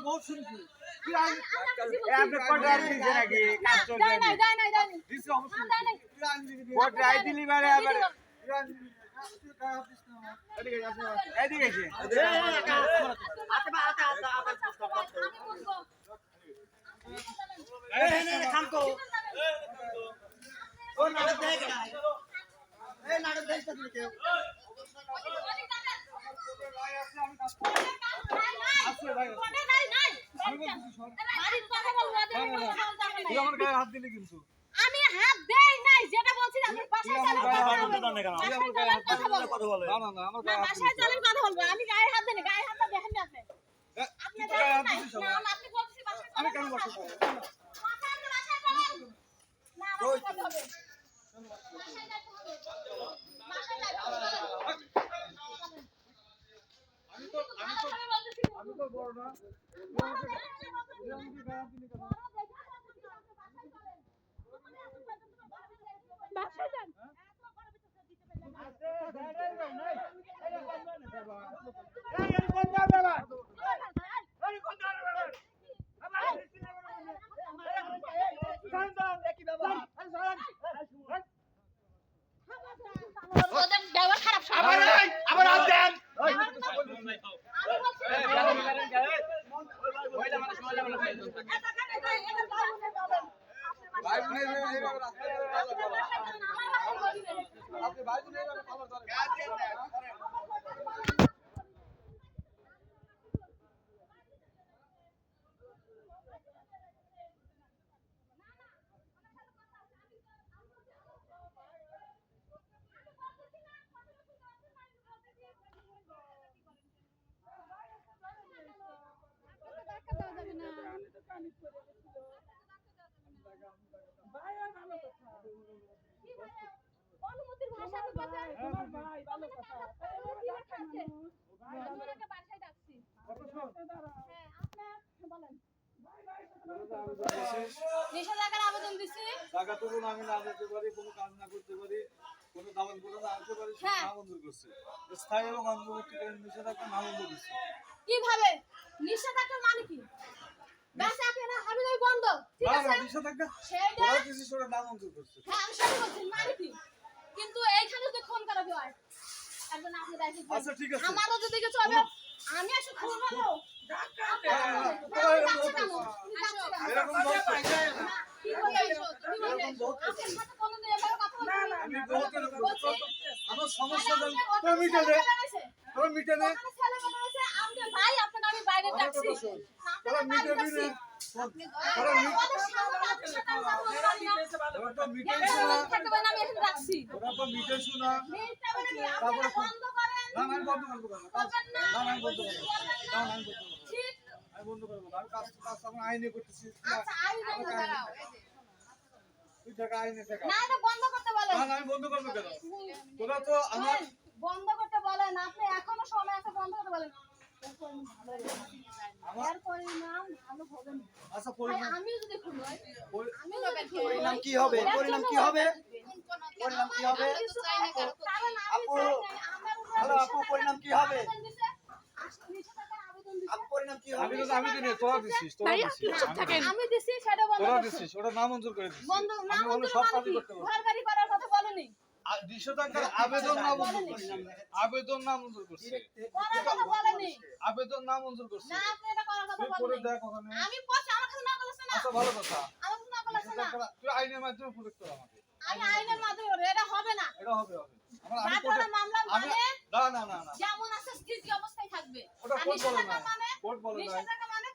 বহুত শুনছি। তুই আই এ, আপনি কোর্টে রায় দিয়েছেন নাকি কাজ চলবে দেয় নাই দেয় নাই দেয় নাই দিছি অবশ্যই দেয় নাই তুই আইন দিবি কোর্টে রায় দিলি মানে আবার তুই আইন দিবি তুই গায়ে হাত দিস না আমার। এদিকে আসো, এদিকে এসে আমি বলব কোটে নাই নাই বাড়ির কথা বলব তুই আমার গায়ে হাত দিলি কিন্তু। আমি হাত দেই নাই যেটা বলছি বাসায় আমার কথা বলব। বাসায় হাত কথা বলব। না না না আমার গায়ে হাত বাসায় দিলি কথা বলব আমি গায়ে হাত দিই গায়ে হাতটা দেখেন না আপনি। আপনি গায়ে হাত নাই। না। আপনি বলছি বাসায় আমি কেন কথা? বাসায় আপনি বাসায় চলেন। না আমার যেতে হবে। বাসায় যাইতে হবে। বাসায় হবে। আমি তো আমি তো আমি তো বড় না। Marsch halt an! আপনি ভাই অনুমতির ভাষা তো কথা তোমার ভাই ভালো কথা। আমি ওনাকে বাসায় ডাকছি। হ্যাঁ আপনি বলেন। নিষেধাজ্ঞার আবেদন দিছি। টাকা তো কোনো আমি না যেতে পারি কোনো কাজ না করতে পারি কোনো দামান করে না আনতে পারি সেটা হ্যাঁ। মঞ্জুর করছে। স্থায়ী এবং অন্তর্বর্তীকালীন নিষেধাজ্ঞা না মঞ্জুর করছে। কীভাবে? নিষেধাজ্ঞার মানে কি? বেচা কেনা হবে বন্ধ। ঠিক আছে? নিষেধাজ্ঞা? সেইটা ওরা কিছু সেটা না মঞ্জুর করছে। হ্যাঁ আমি সেটা বলছি মানে কি? কিন্তু এইখানে যদি ফোন করা হয় একজন আপনি দেখেন। আচ্ছা ঠিক আছে। আমারও যদি কিছু হবে আমি এসে খুন হব আমি বহুত এরকম আমার সমস্যা মিটে দে। মিটে দে। ভাই আপনাকে আমি বাইরে ডাকছি। মিটে আইনে করতেছি। আমি বন্ধ করব কেন? তোরা তো আমার বন্ধ করতে বলেন। আপনি এখনও সময় আছে বন্ধ করতে বলেন। পরিণাম আচ্ছা কি হবে? পরিণাম কি হবে? পরিণাম কি হবে? কিছু চাই না কারও। কারণ আমি আপু, চাই নাই, হ্যালো আপু, পরিণাম কি হবে? আবেদন দিছে, আস- নিষেধাজ্ঞার আবেদন দিছে। আপু পরিণাম কি আমি তো আমি দিনে তোরা দিছিস তোরা দিছিস আমি- আমি দিছি সেটা বন্ধ তোরা করছে। দিছিস ওটা না মঞ্জুর করে দিছিস বন্ধ না মঞ্জুর সব মানে কাজই কি? করতে পারব ঘর বাড়ি আর নিষেধাজ্ঞার আবেদন না মঞ্জুর করছে। আবেদন না মঞ্জুর করছে আবেদন না মঞ্জুর করছে। না আপনি এটা করার কথা তুই করে দেখ ওখানে। আমি পয়সা আমার কাছে না বলেছে না। আচ্ছা ভালো কথা। আমার কাছে না বলেছে না। নিষেধাজ্ঞা তুই আইনের মাধ্যমে প্রয়োগ কর আমাকে। আমি আইনের মাধ্যমে এটা হবে না। এটা হবে হবে। মানে যেমন আছে স্থিতি অবস্থায় থাকবে। কোর্ট বলে মানে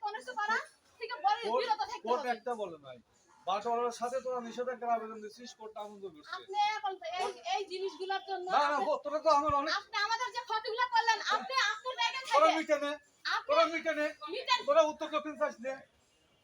কোর্ট মানে একটা বলে নাই। বাটোয়ারার সাথে তোরা নিষেধাজ্ঞার আবেদন দিছিস কোর্ট আমন্ত্রণ করছে। আপনি এখন এই এই জিনিসগুলোর জন্য না না তোরা তো আমার অনেক আপনি আমাদের যে ক্ষতিগুলো করলেন আপনি আপনার জায়গায় থেকে মিটে নে তোরা মিটে তোরা উত্তর দক্ষিণ চাইছ নে।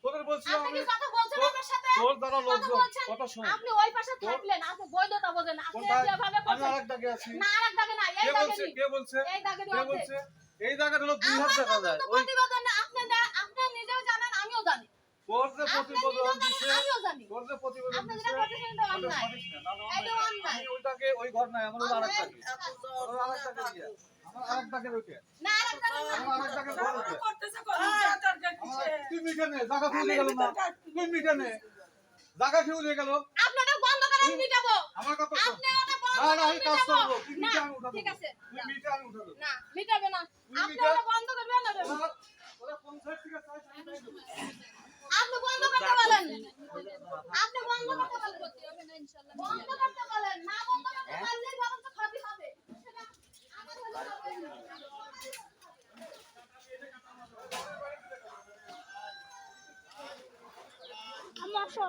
তোদের বলছিলাম আমি কথা বলছেন আমার সাথে? তোর দ্বারা লোকজন কথা শোন। আপনি ওই পাশে থাকলেন আপনি বৈধতা বোঝেন আপনি কোনটা যেভাবে আমি আরেক দাগে আছি। না আরেক দাগে না এই কে দাগে বলছে? কে বলছে? এই দাগে কে বলছে? এই জায়গাটা হলো দুই হাত দেখা যায় ওই প্রতিবেদন আপনি দে- আপনি নিজেও জানেন আমিও জানি তোর যে আপনি নিজেও প্রতিবেদন জানেন দিছে আমিও জানি তোর যে প্রতিবেদন আপনি দিছে যেটা করতেছেন এটা ওটা অন্যায় সঠিক না, না, না, এটা অন্যায়। অন্যায়। আমি ওইটাকে ওই ঘর নাই আমার আর একটা আমার দিয়ে না করতেছে জায়গা গেল না। জায়গা গেল। আপনারা বন্ধ করেন মিটাবো। কথা আপনি ওটা বন্ধ না না আমি কাজ মিটাবো। করব। তুই না মিটা আমি উঠাবো ঠিক আছে আমি উঠাবো না মিটাবে না তুমি আপনি মিটাও। ওটা বন্ধ করবেন না ওরা ওরা পঞ্চায়েত থেকে চাই চাই চাই দেবো। আপনি বন্ধ করতে বলেন আপনি বন্ধ করতে বলেন বন্ধ করতে বলেন না বন্ধ করতে পারলে বরং তো ক্ষতি হবে সেটা আমার হলে হবে না। আম্মা আসো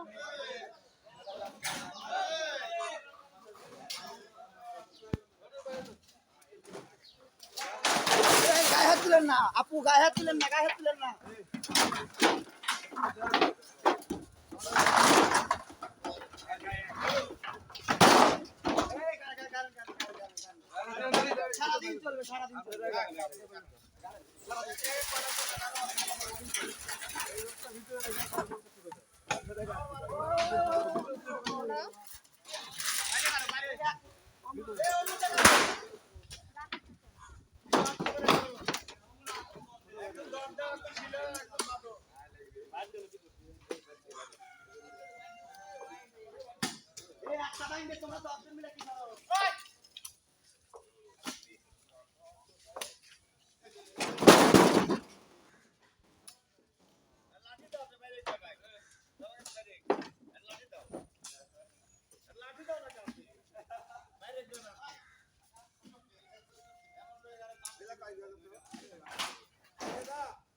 এই গায়ে হাত তুলেন না আপু গায়ে হাত তুলেন না গায়ে হাত তুলেন না সারাদিন চলবে সারাদিন চলবে এই তোমরা দশজন মিলে কি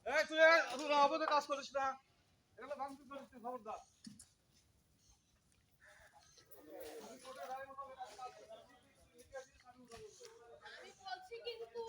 এই তুই তুই অবধি কাজ করিস না। এগুলো ভাঙতে করিস তুই খবরদার। আমি বলছি কিন্তু